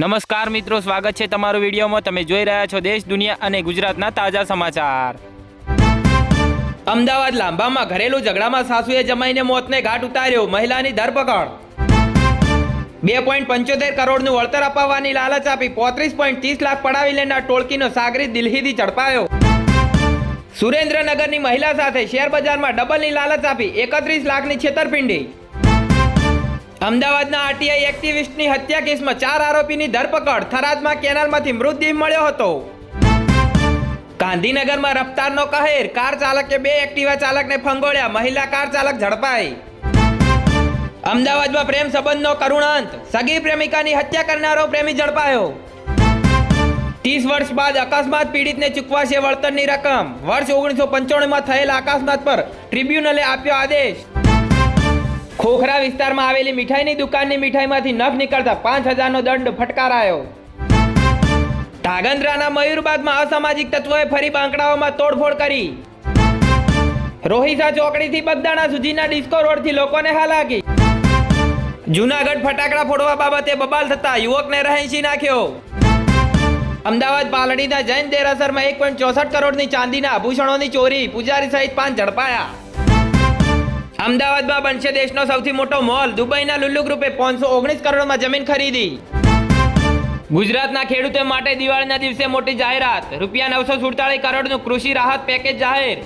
નમસ્કાર મિત્રો, સ્વાગત છે તમારું વિડીયોમાં. તમે જોઈ રહ્યા છો દેશ, દુનિયા અને ગુજરાતના તાજા સમાચાર. અમદાવાદ લાંબામાં ઘરેલું ઝઘડામાં સાસુએ જમાઈને મોતને ઘાટ ઉતાર્યો, મહિલાની ધરપકડ. બે પોઈન્ટ પંચોતેર કરોડનું વળતર અપાવવાની લાલચ આપી પોત્રીસ પોઈન્ટ ત્રીસ લાખ પડાવી લેનાર ટોળકીનો સાગરી દિલ્હીથી ઝડપાયો. સુરેન્દ્રનગરની મહિલા સાથે શેર બજારમાં ડબલની લાલચ આપી એકત્રીસ લાખની છેતરપિંડી. અમદાવાદના આરટીઆઈ એક્ટિવિસ્ટની હત્યા કેસમાં ચાર આરોપીની ધરપકડ થરાદમાં કેનાલમાંથી મૃતદેહ મળ્યો હતો. ગાંધીનગરમાં રફતારનો કહેર, કાર ચાલકે બે એક્ટિવા ચાલકને ફંગોળ્યા, મહિલા કાર ચાલક ઝડપાઈ. અમદાવાદમાં પ્રેમ સંબંધનો કરુણાંત, સગી પ્રેમિકાની હત્યા કરનારો પ્રેમી ઝડપાયો. ત્રીસ વર્ષ બાદ અકસ્માત પીડિતને ચૂકવાશે વળતરની રકમ. વર્ષ ઓગણીસો પંચાણુંમાં થયેલા અકસ્માત પર ટ્રિબ્યુનલે આપ્યો આદેશ. ખોખરા વિસ્તારમાં આવેલી મીઠાઈની દુકાનની મીઠાઈમાંથી નખ નીકળતા પાંચ હજારનો દંડ ફટકારાયો. ધાગંદ્રાના મયુરબાદમાં અસામાજિક તત્વોએ ફરી બાંકડાઓમાં તોડફોડ કરી. રોહિસા ચોકડીથી બગદાણા સુધીના ડિસ્કો રોડથી લોકોને હાલાકી. જૂનાગઢ ફટાકડા ફોડવા બાબતે બબાલ થતા યુવકને રહેંચી નાખ્યો. અમદાવાદ પાલડીના જૈન દેરાસરમાં એક પોઈન્ટ ચોસઠ કરોડની ચાંદીના આભૂષણોની ચોરી, પૂજારી સહિત પાંચ ઝડપાયા. અમદાવાદમાં બનશે દેશનો સૌથી મોટો મોલ. દુબઈના લુલ્લુ ગ્રુપે પાંચસો ઓગણીસ કરોડમાં જમીન ખરીદી. ગુજરાતના ખેડૂતો માટે દિવાળીના દિવસે મોટી જાહેરાત. રૂપિયા નવસો સુડતાલીસ કરોડનું કૃષિ રાહત પેકેજ જાહેર.